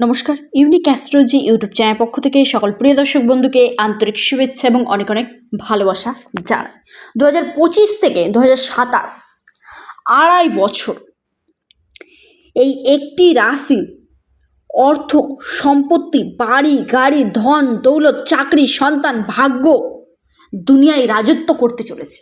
নমস্কার unique astrology YouTube channel পক্ষ থেকে সকল প্রিয় দর্শক বন্ধুকে আন্তরিক শুভেচ্ছা এবং অনেক অনেক ভালোবাসা জানাই। দু পঁচিশ থেকে দু সাতাশ আড়াই বছর এই একটি রাশি অর্থ, সম্পত্তি, বাড়ি, গাড়ি, ধন, দৌলত, চাকরি, সন্তান, ভাগ্য দুনিয়ায় রাজত্ব করতে চলেছে।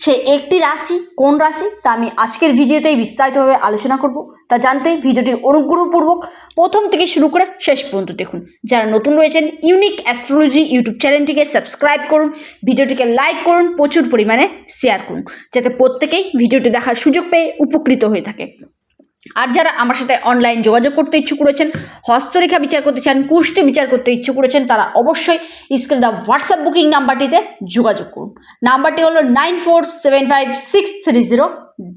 সে একটি রাশি, কোন রাশি? তা আমি আজকের ভিডিওতেই বিস্তারিতভাবে আলোচনা করব। তা জানতে ভিডিওটি অনুগ্রহপূর্বক প্রথম থেকে শুরু করে শেষ পর্যন্ত দেখুন। যারা নতুন রয়েছেন ইউনিক অ্যাস্ট্রোলজি ইউটিউব চ্যানেলটিকে সাবস্ক্রাইব করুন, ভিডিওটিকে লাইক করুন, প্রচুর পরিমাণে শেয়ার করুন, যাতে প্রত্যেকেই ভিডিওটি দেখার সুযোগ পেয়ে উপকৃত হয়ে থাকে। আর যারা আমার সাথে অনলাইন যোগাযোগ করতে ইচ্ছুক রয়েছেন, হস্তরেখা বিচার করতে চান, কুষ্ঠ বিচার করতে ইচ্ছুক রয়েছেন, তারা অবশ্যই স্ক্রিন দা হোয়াটসঅ্যাপ বুকিং নাম্বারটিতে যোগাযোগ করুন। নাম্বারটি হলো nine four seven five six three zero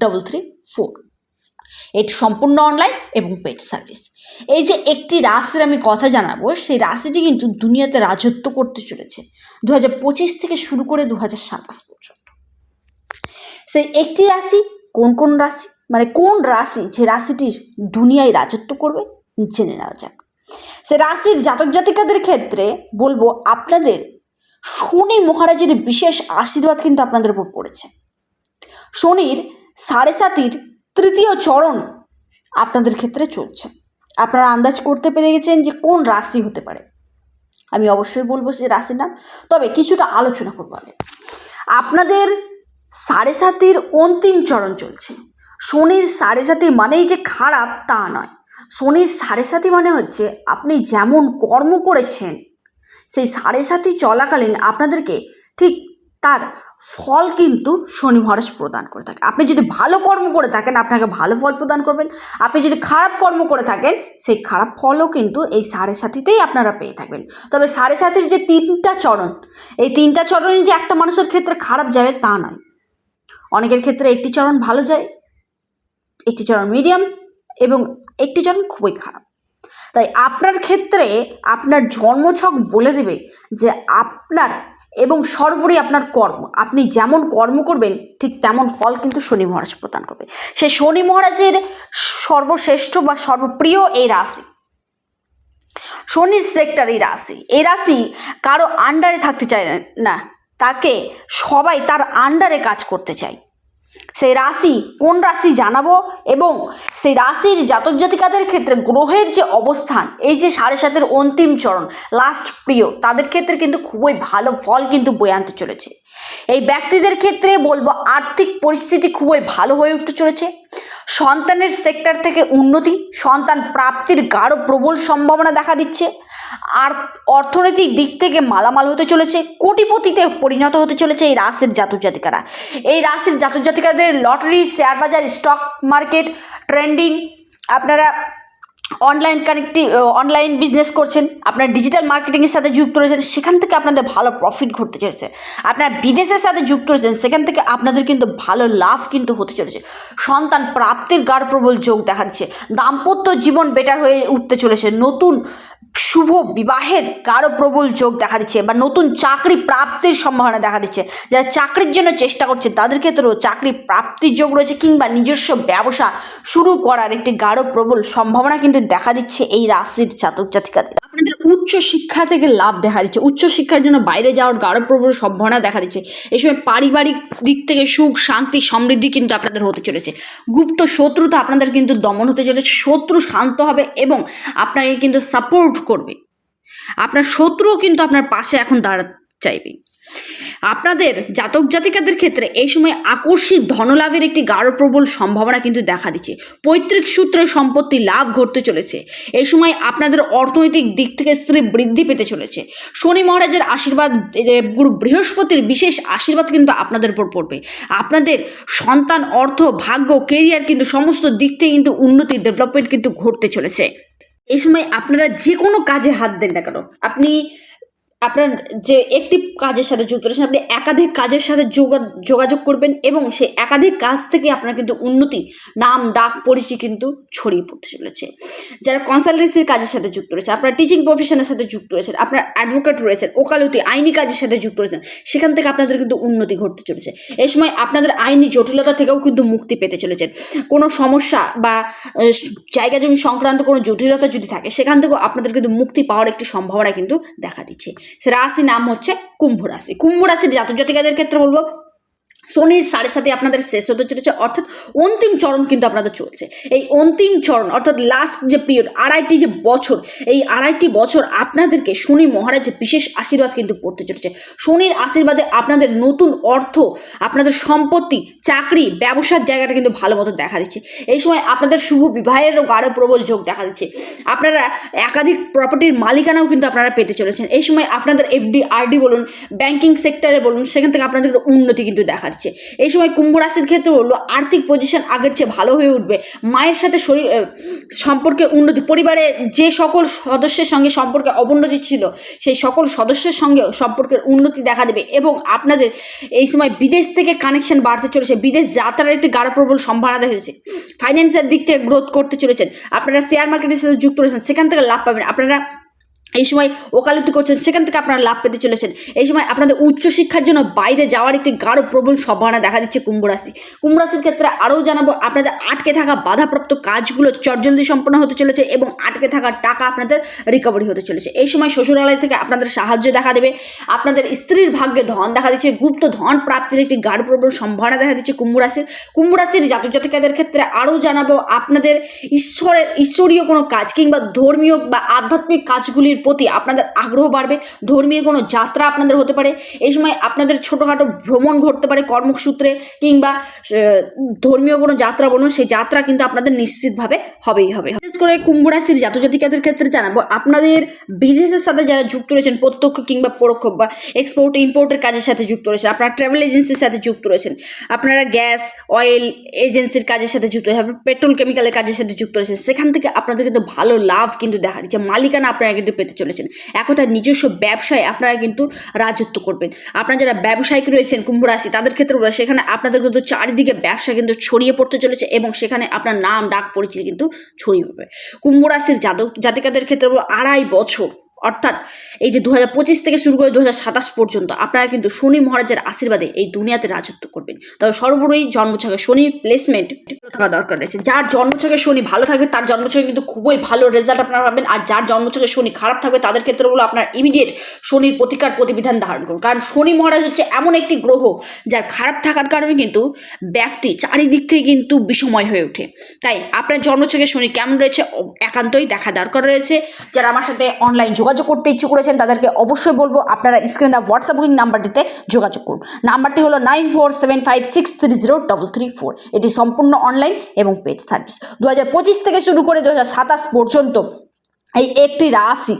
double three four এটি সম্পূর্ণ অনলাইন এবং পেড সার্ভিস এই যে একটি রাশির আমি কথা জানাব, সেই রাশিটি কিন্তু দুনিয়াতে রাজত্ব করতে চলেছে। দু হাজার পঁচিশ থেকে শুরু করে দু হাজার সাতাশ পর্যন্ত। সেই একটি রাশি কোন কোন রাশি? কোন রাশি, যে রাশিটির দুনিয়ায় রাজত্ব করবে, জেনে নেওয়া যাক। সে রাশির জাতক জাতিকাদের ক্ষেত্রে বলব আপনাদের শনি মহারাজের বিশেষ আশীর্বাদ কিন্তু আপনাদের উপর পড়েছে। শনির সাড়ে সাতির তৃতীয় চরণ আপনাদের ক্ষেত্রে চলছে। আপনারা আন্দাজ করতে পেরে গেছেন যে কোন রাশি হতে পারে। আমি অবশ্যই বলব সে রাশির নাম, তবে কিছুটা আলোচনা করব আগে আপনাদের সাড়ে সাতির অন্তিম চরণ চলছে। শনির সাড়ে সাতি মানেই যে খারাপ, তা নয়। শনির সাড়ে সাতি মানে হচ্ছে আপনি যেমন কর্ম করেছেন, সেই সাড়ে সাতি চলাকালীন আপনাদেরকে ঠিক তার ফল কিন্তু শনি মহারাজ প্রদান করে থাকে। আপনি যদি ভালো কর্ম করে থাকেন, আপনাকে ভালো ফল প্রদান করবেন। আপনি যদি খারাপ কর্ম করে থাকেন, সেই খারাপ ফলও কিন্তু এই সাড়ে সাতিতেই আপনারা পেয়ে থাকবেন। তবে সাড়ে সাতির যে তিনটা চরণ, এই তিনটা চরণই যে একটা মানুষের ক্ষেত্রে খারাপ যাবে, তা নয়। অনেকের ক্ষেত্রে একটি চরণ ভালো যায় একটি চরণ মিডিয়াম এবং একটি চরণ খুবই খারাপ। তাই আপনার ক্ষেত্রে আপনার জন্মছক বলে দেবে যে আপনার এবং সর্বোপরি আপনার কর্ম, আপনি যেমন কর্ম করবেন, ঠিক তেমন ফল কিন্তু শনি মহারাজ প্রদান করবে। সে শনি মহারাজের সর্বশ্রেষ্ঠ বা সর্বপ্রিয় এই রাশি। শনির সেক্টর এই রাশি। এই রাশি কারও আন্ডারে থাকতে চায় না, তাকে সবাই তার আন্ডারে কাজ করতে চায়। সেই রাশি কোন রাশি জানাব এবং সেই রাশির জাতক জাতিকাদের ক্ষেত্রে গ্রহের যে অবস্থান, এই যে সাড়ে সাতের অন্তিম চরণ লাস্ট প্রিয়, তাদের ক্ষেত্রে কিন্তু খুবই ভালো ফল কিন্তু বয়ে আনতে চলেছে। এই ব্যক্তিদের ক্ষেত্রে বলব আর্থিক পরিস্থিতি খুবই ভালো হয়ে উঠতে চলেছে। সন্তানের সেক্টর থেকে উন্নতি, সন্তান প্রাপ্তির গাঢ় প্রবল সম্ভাবনা দেখা দিচ্ছে। আর অর্থনৈতিক দিক থেকে মালামাল হতে চলেছে, কোটিপতিতে পরিণত হতে চলেছে এই রাশির জাতক জাতিকারা। এই রাশির জাতক জাতিকাদের লটারি শেয়ার বাজার স্টক মার্কেট ট্রেন্ডিং আপনারা অনলাইন কানেক্টিং অনলাইন বিজনেস করছেন, আপনার ডিজিটাল মার্কেটিংয়ের সাথে যুক্ত রয়েছেন, সেখান থেকে আপনাদের ভালো প্রফিট ঘটতে চলেছে। আপনার বিদেশের সাথে যুক্ত রয়েছেন, সেখান থেকে আপনাদের কিন্তু ভালো লাভ কিন্তু হতে চলেছে। সন্তান প্রাপ্তির গাঢ় প্রবল যোগ দেখা দিচ্ছে দাম্পত্য জীবন বেটার হয়ে উঠতে চলেছে। নতুন শুভ বিবাহের গাঢ় প্রবল যোগ দেখা দিচ্ছে বা নতুন চাকরি প্রাপ্তির সম্ভাবনা দেখা দিচ্ছে। যারা চাকরির জন্য চেষ্টা করছে তাদের ক্ষেত্রেও চাকরি প্রাপ্তির যোগ রয়েছে কিংবা নিজস্ব ব্যবসা শুরু করার একটি গাঢ় প্রবল সম্ভাবনা কিন্তু দেখা দিচ্ছে এই রাশির জাতক আপনাদের উচ্চ শিক্ষা থেকে লাভ দেখা দিচ্ছে। উচ্চ শিক্ষার জন্য বাইরে যাওয়ার গাঢ় প্রবল সম্ভাবনা দেখা দিচ্ছে। এই সময় পারিবারিক দিক থেকে সুখ, শান্তি, সমৃদ্ধি কিন্তু আপনাদের হতে চলেছে। গুপ্ত শত্রুতা আপনাদের কিন্তু দমন হতে চলেছে। শত্রু শান্ত হবে এবং আপনাকে কিন্তু সাপোর্ট করবে। আপনার শত্রুও কিন্তু আপনার পাশে এখন দাঁড়াতে চাইবে। আপনাদের জাতক জাতিকাদের ক্ষেত্রে এই সময় আকস্মিক ধনলাভের একটি গাঢ় প্রবল সম্ভাবনা কিন্তু দেখা দিচ্ছে। পৈতৃক সূত্রে সম্পত্তি লাভ ঘটতে চলেছে। এই সময় আপনাদের অর্থনৈতিক দিক থেকে স্ত্রী বৃদ্ধি পেতে চলেছে। শনি মহারাজের আশীর্বাদ গুরু বৃহস্পতির বিশেষ আশীর্বাদ কিন্তু আপনাদের উপর পড়বে। আপনাদের সন্তান, অর্থ, ভাগ্য কেরিয়ার কিন্তু সমস্ত দিক থেকে কিন্তু উন্নতি ডেভেলপমেন্ট কিন্তু ঘটতে চলেছে। এই সময় আপনারা যে কোনো কাজে হাত দেন না কেন। আপনি আপনার যে একটি কাজের সাথে যুক্ত রয়েছেন, আপনি একাধিক কাজের সাথে যোগা, যোগাযোগ করবেন এবং সেই একাধিক কাজ থেকে আপনার কিন্তু উন্নতি, নাম, ডাক, পরিচয় কিন্তু ছড়িয়ে পড়তে চলেছে। যারা কনসালটেন্সির কাজের সাথে যুক্ত রয়েছে আপনার টিচিং প্রফেশনের সাথে যুক্ত রয়েছেন, আপনার অ্যাডভোকেট রয়েছেন, ওকালতি, আইনি কাজের সাথে যুক্ত রয়েছেন, সেখান থেকে আপনাদের কিন্তু উন্নতি ঘটতে চলেছে। এই সময় আপনাদের আইনি জটিলতা থেকেও কিন্তু মুক্তি পেতে চলেছেন কোনো সমস্যা বা জায়গা জমি সংক্রান্ত কোনো জটিলতা যদি থাকে, সেখান থেকেও আপনাদের কিন্তু মুক্তি পাওয়ার একটি সম্ভাবনা কিন্তু দেখা দিচ্ছে। রাশি নাম হচ্ছে কুম্ভ রাশি। কুম্ভ রাশির জাতক জাতিকাদের ক্ষেত্রে বলব শনির সাড়ে সাথে আপনাদের শেষ হতে চলেছে, অর্থাৎ অন্তিম চরণ কিন্তু আপনাদের চলছে। এই অন্তিম চরণ, অর্থাৎ লাস্ট যে পিরিয়ড আড়াইটি যে বছর, এই আড়াইটি বছর আপনাদেরকে শনি মহারাজের বিশেষ আশীর্বাদ কিন্তু পড়তে চলেছে। শনির আশীর্বাদে আপনাদের নতুন অর্থ, আপনাদের সম্পত্তি, চাকরি, ব্যবসার জায়গাটা কিন্তু ভালো মতো দেখা দিচ্ছে। এই সময় আপনাদের শুভ বিবাহেরও গাঢ় প্রবল যোগ দেখা দিচ্ছে। আপনারা একাধিক প্রপার্টির মালিকানাও কিন্তু আপনারা পেতে চলেছেন। এই সময় আপনাদের এফডি আরডি বলুন ব্যাংকিং সেক্টরে বলুন, সেখান থেকে আপনাদের উন্নতি কিন্তু দেখা যাচ্ছে। এই সময় কুম্ভ রাশির ক্ষেত্রে বলল আর্থিক পজিশন আগের চেয়ে ভালো হয়ে উঠবে। মায়ের সাথে শরীর আহ, সম্পর্কে উন্নতি পরিবারে যে সকল সদস্যের সঙ্গে সম্পর্কে অবনতি ছিল সেই সকল সদস্যের সঙ্গে সম্পর্কের উন্নতি দেখা দেবে এবং আপনাদের এই সময় বিদেশ থেকে কানেকশন বাড়তে চলেছে। বিদেশ যাত্রার একটি গাঢ় প্রবল সম্ভাবনা দেখা যাচ্ছে ফাইন্যান্সের দিক থেকে গ্রোথ করতে চলেছেন। আপনারা শেয়ার মার্কেটের সাথে যুক্ত রয়েছেন সেখান থেকে লাভ পাবেন। আপনারা এই সময় ওকালতি করছেন, সেখান থেকে আপনারা লাভ পেতে চলেছেন। এই সময় আপনাদের উচ্চশিক্ষার জন্য বাইরে যাওয়ার একটি গাঢ় প্রবল সম্ভাবনা দেখা দিচ্ছে কুম্ভ রাশি। কুম্ভ রাশির ক্ষেত্রে আরও জানাব, আপনাদের আটকে থাকা বাধাপ্রাপ্ত কাজগুলো চটজলদি সম্পন্ন হতে চলেছে এবং আটকে থাকা টাকা আপনাদের রিকভারি হতে চলেছে। এই সময় শ্বশুরালয় থেকে আপনাদের সাহায্য দেখা দেবে। আপনাদের স্ত্রীর ভাগ্যে ধন দেখা দিচ্ছে, গুপ্ত ধন প্রাপ্তির একটি গাঢ় প্রবল সম্ভাবনা দেখা দিচ্ছে কুম্ভ রাশির। কুম্ভ রাশির জাতক জাতিকাদের ক্ষেত্রে আরও জানাব, আপনাদের ঈশ্বরের, ঈশ্বরীয় কোনো কাজ কিংবা ধর্মীয় বা আধ্যাত্মিক কাজগুলির প্রতি আপনাদের আগ্রহ বাড়বে, ধর্মীয় কোনো যাত্রা আপনাদের হতে পারে। এই সময় আপনাদের ছোটোখাটো ভ্রমণ ঘটতে পারে কর্মসূত্রে কিংবা ধর্মীয় কোনো যাত্রা বলুন, সেই যাত্রা কিন্তু আপনাদের নিশ্চিতভাবে হবেই, হবে। বিশেষ করে কুম্ভ রাশির জাতক জাতিকাদের ক্ষেত্রে জানাব, আপনাদের বিদেশের সাথে যারা যুক্ত রয়েছেন, প্রত্যক্ষ কিংবা পরোক্ষ বা এক্সপোর্ট ইম্পোর্টের কাজের সাথে যুক্ত রয়েছেন, আপনারা ট্রাভেল এজেন্সির সাথে যুক্ত রয়েছেন, আপনারা গ্যাস অয়েল এজেন্সির কাজের সাথে যুক্ত রয়েছেন পেট্রোল কেমিক্যালের কাজের সাথে যুক্ত রয়েছেন, সেখান থেকে আপনাদের কিন্তু ভালো লাভ কিন্তু দেখা দিচ্ছে মালিকানা আপনারা কিন্তু পেতে চলেছেন। একথায় নিজস্ব ব্যবসায় আপনারা কিন্তু রাজত্ব করবেন। আপনারা যারা ব্যবসায়িক রয়েছেন কুম্ভ রাশি, তাদের ক্ষেত্রে সেখানে আপনাদের কিন্তু চারিদিকে ব্যবসা কিন্তু ছড়িয়ে পড়তে চলেছে এবং সেখানে আপনার নাম, ডাক, পরিচিতি কিন্তু ছড়িয়ে পড়বে। কুম্ভ রাশির জাতক, জাতিকাদের ক্ষেত্রে আড়াই বছর অর্থাৎ এই যে দু থেকে শুরু করে দু পর্যন্ত আপনারা কিন্তু শনি মহারাজের আশীর্বাদে এই দুনিয়াতে রাজত্ব করবেন। তবে সর্বোপরি জন্মছকে শনির প্লেসমেন্ট থাকা দরকার রয়েছে। যার জন্মছকে শনি ভালো থাকবে, তার জন্মছকে কিন্তু খুবই ভালো রেজাল্ট আপনারা পাবেন। আর যার জন্মছকে শনি খারাপ থাকবে, তাদের ক্ষেত্রে বলো আপনার ইমিডিয়েট শনির প্রতিকার প্রতিবিধান ধারণ করুন। কারণ শনি মহারাজ হচ্ছে এমন একটি গ্রহ, যার খারাপ থাকার কারণে কিন্তু ব্যক্তি চারিদিক থেকে কিন্তু বিষময় হয়ে ওঠে। তাই আপনার জন্মছকে শনি কেমন রয়েছে, একান্তই দেখা দরকার রয়েছে। যারা আমার সাথে অনলাইন যোগাযোগ করতে ইচ্ছুক করেছেন তাদেরকে অবশ্যই বলব আপনারা স্ক্রিনে দেওয়া হোয়াটসঅ্যাপ বুকিং নাম্বারটিতে যোগাযোগ করুন। নাম্বারটি হলো nine four seven five six three zero double three four এটি সম্পূর্ণ অনলাইন এবং পেড সার্ভিস দু হাজার পঁচিশ থেকে শুরু করে দু হাজার সাতাশ পর্যন্ত এই একটি রাশি,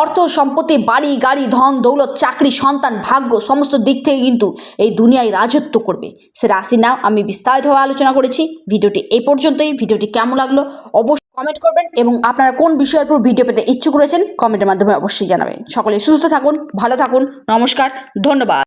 অর্থ, সম্পত্তি, বাড়ি, গাড়ি, ধন, দৌলত, চাকরি, সন্তান, ভাগ্য, সমস্ত দিক থেকে কিন্তু এই দুনিয়ায় রাজত্ব করবে। সে রাশি নাম আমি বিস্তারিতভাবে আলোচনা করেছি। ভিডিওটি এই পর্যন্তই। ভিডিওটি কেমন লাগল? অবশ্যই কমেন্ট করবেন এবং আপনারা কোন বিষয়ের উপর ভিডিও পেতে ইচ্ছুক রয়েছেন কমেন্টের মাধ্যমে অবশ্যই জানাবেন। সকলে সুস্থ থাকুন, ভালো থাকুন, নমস্কার, ধন্যবাদ।